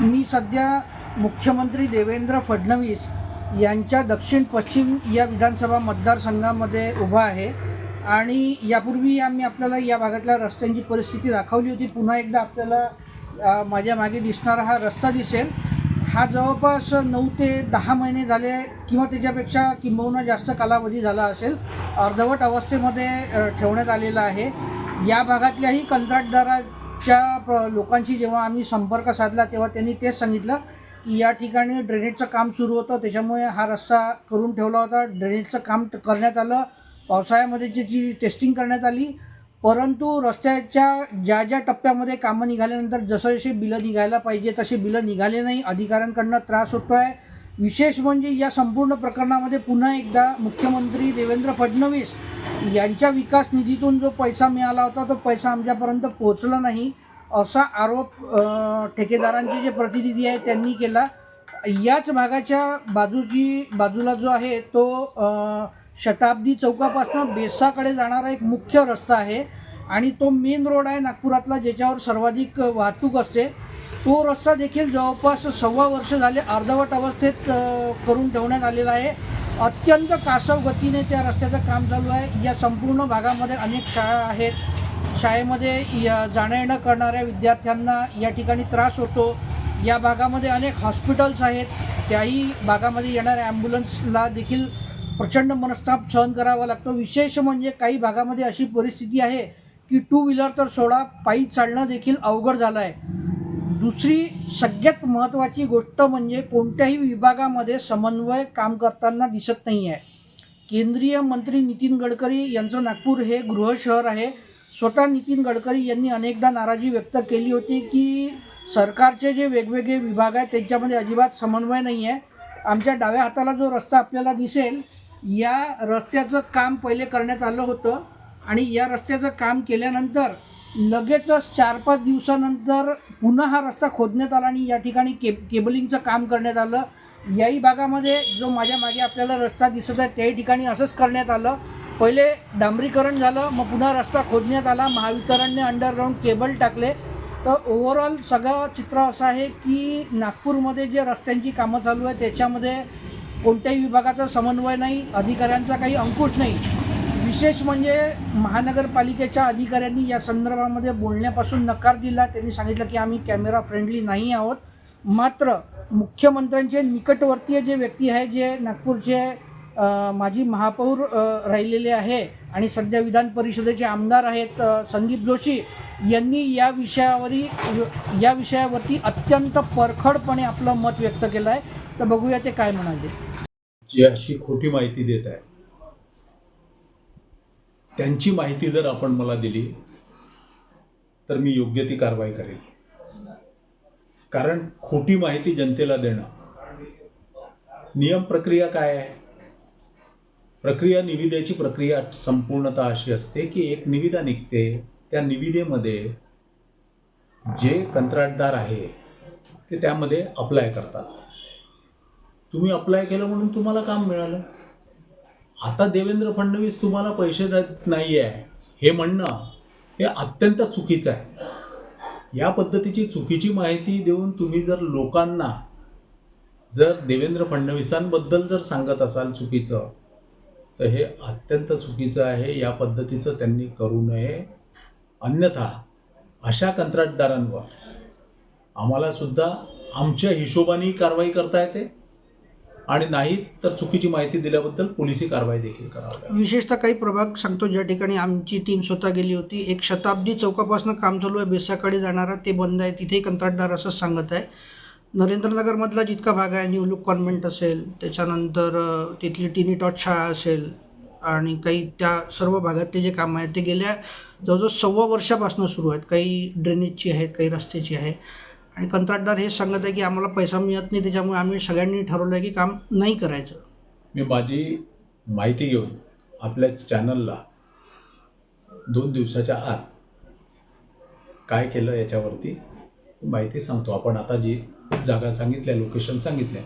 मी सध्या मुख्यमंत्री देवेंद्र फडणवीस यांच्या दक्षिण पश्चिम या विधानसभा मतदारसंघामध्ये उभा आहे. आणि यापूर्वी आम्ही आपल्याला या भागातल्या रस्त्यांची परिस्थिती दाखवली होती. पुन्हा एकदा आपल्याला माझ्या मागे दिसणारा हा रस्ता दिसेल. हा जवळपास नऊ ते दहा महिने झाले किंवा त्याच्यापेक्षा किंबहुना जास्त कालावधी झाला असेल. अर्धवट अवस्थेमध्ये ठेवण्यात आलेला आहे. या भागातल्याही कंत्राटदारा प- लोकांशी जेव्हा आम्ही संपर्क साधला तेव्हा त्यांनी तेच सांगितलं की या ठिकाणी ड्रेनेजचं काम सुरू होतं. त्याच्यामुळे हा रस्ता करून ठेवला होता. ड्रेनेजचं काम करण्यात आलं. पावसाळ्यामध्ये त्याची टेस्टिंग करण्यात आली. परंतु रस्त्याच्या ज्या ज्या टप्प्यामध्ये कामं निघाल्यानंतर जसं जसे बिलं निघायला पाहिजे तसे बिलं निघाले नाही. अधिकाऱ्यांकडनं त्रास होतो आहे विशेष म्हणजे या संपूर्ण प्रकरणामध्ये पुन्हा एकदा मुख्यमंत्री देवेंद्र फडणवीस यांच्या विकास निधीतून जो पैसा मिळाला होता तो पैसा आमच्यापर्यंत पोहोचला नाही असा आरोप ठेकेदारांचे जे प्रतिनिधी आहेत त्यांनी केला. याच भागाच्या बाजूची बाजूला जो आहे तो शताब्दी चौकापासून बेसाकडे जाणारा एक मुख्य रस्ता आहे आणि तो मेन रोड आहे नागपुरातला ज्याच्यावर सर्वाधिक वाहतूक असते. तो रस्ता देखील जवळपास सव्वा वर्ष झाले अर्धवट अवस्थेत करून ठेवण्यात आलेला आहे. अत्यंत कासव गतीने त्या रस्त्याचं काम चालू आहे. या संपूर्ण भागामध्ये अनेक शाळा आहेत. शाळेमध्ये या जाणं येणं करणाऱ्या विद्यार्थ्यांना या ठिकाणी त्रास होतो. या भागामध्ये अनेक हॉस्पिटल्स आहेत. त्याही भागामध्ये येणाऱ्या ॲम्ब्युलन्सला देखील प्रचंड मनस्ताप सहन करावा लागतो. विशेष म्हणजे काही भागामध्ये अशी परिस्थिती आहे की टू व्हीलर तर सोडा पायी चालणं देखील अवघड झालं आहे दुसरी सगळ्यात महत्त्वाची गोष्ट म्हणजे कोणत्याही विभागामध्ये समन्वय काम करताना दिसत नाही आहे केंद्रीय मंत्री नितीन गडकरी यांचं नागपूर हे गृह शहर आहे. स्वतः नितीन गडकरी यांनी अनेकदा नाराजी व्यक्त केली होती की सरकारचे जे वेगवेगळे विभाग आहेत त्यांच्यामध्ये अजिबात समन्वय नाही आहे आमच्या डाव्या हाताला जो रस्ता आपल्याला दिसेल या रस्त्याचं काम पहिले करण्यात आलं होतं आणि या रस्त्याचं काम केल्यानंतर लगेचच चार पाच दिवसानंतर पुन्हा हा रस्ता खोदण्यात आला आणि या ठिकाणी के केबलिंगचं काम करण्यात आलं. याही भागामध्ये जो माझ्या मागे आपल्याला रस्ता दिसत आहे त्याही ठिकाणी असंच करण्यात आलं. पहिले डांबरीकरण झालं मग पुन्हा रस्ता खोदण्यात आला. महावितरणने अंडरग्राऊंड केबल टाकले. तर ओव्हरऑल सगळं चित्र असं आहे की नागपूरमध्ये जे रस्त्यांची कामं चालू आहे त्याच्यामध्ये कोणत्याही विभागाचा समन्वय नाही अधिकाऱ्यांचा काही अंकुश नाही. विशेष म्हणजे महानगरपालिकेच्या अधिकाऱ्यांनी या संदर्भामध्ये बोलण्यापासून नकार दिला. त्यांनी सांगितलं की आम्ही कॅमेरा फ्रेंडली नाही आहोत. मात्र मुख्यमंत्र्यांचे निकटवर्तीय जे व्यक्ती आहे जे नागपूरचे माजी महापौर राहिलेले आहे आणि सध्या विधान परिषदेचे आमदार आहेत संदीप जोशी यांनी या विषयावरी या विषयावरती अत्यंत परखडपणे आपलं मत व्यक्त केलं आहे तर बघूया ते काय म्हणाले. जी अशी खोटी माहिती देत आहे. त्यांची माहिती जर आपण मला दिली तर मी योग्य ती कारवाई करेल. कारण खोटी माहिती जनतेला देणं नियम प्रक्रिया काय आहे? प्रक्रिया निविदेची प्रक्रिया संपूर्णतः अशी असते की एक निविदा निघते त्या निविदेमध्ये जे कंत्राटदार आहे ते त्यामध्ये अप्लाय करतात. तुम्ही अप्लाय केलं म्हणून तुम्हाला काम मिळालं. आता देवेंद्र फडणवीस तुम्हाला पैसे देत नाही आहे हे म्हणणं हे अत्यंत चुकीचं आहे. या पद्धतीची चुकीची माहिती देऊन तुम्ही जर लोकांना जर देवेंद्र फडणवीसांबद्दल जर सांगत असाल चुकीचं तर हे अत्यंत चुकीचं आहे. या पद्धतीचं त्यांनी करू नये. अन्यथा अशा कंत्राटदारांवर आम्हालासुद्धा आमच्या हिशोबाने कारवाई करता येते. आणि नाही तर चुकीची माहिती दिल्याबद्दल पोलिसी कारवाई देखील करावी विशेषतः काही प्रभाग सांगतो ज्या ठिकाणी आमची टीम स्वतः गेली होती. एक शताब्दी चौकापासून काम चालू आहे. बेसाकडे जाणारा ते बंद आहे. तिथेही कंत्राटदार असंच सांगत आहे. नरेंद्रनगरमधला जितका भाग आहे न्यू लुक कॉन्व्हेंट असेल त्याच्यानंतर तिथली टिनी टॉट शाळा असेल आणि काही त्या सर्व भागातले जे काम आहेत ते गेल्या जवळजवळ सव्वा वर्षापासून सुरू आहेत. काही ड्रेनेजची आहेत काही रस्त्याची आहे. आणि कंत्राटदार हे सांगत आहे की आम्हाला पैसा मिळत नाही त्याच्यामुळे आम्ही सगळ्यांनी ठरवलं आहे की काम नाही करायचं. मी माझी माहिती घेऊन आपल्या चॅनलला दोन दिवसाच्या आत काय केलं याच्यावरती माहिती सांगतो. आपण आता जी जागा सांगितल्या लोकेशन सांगितल्या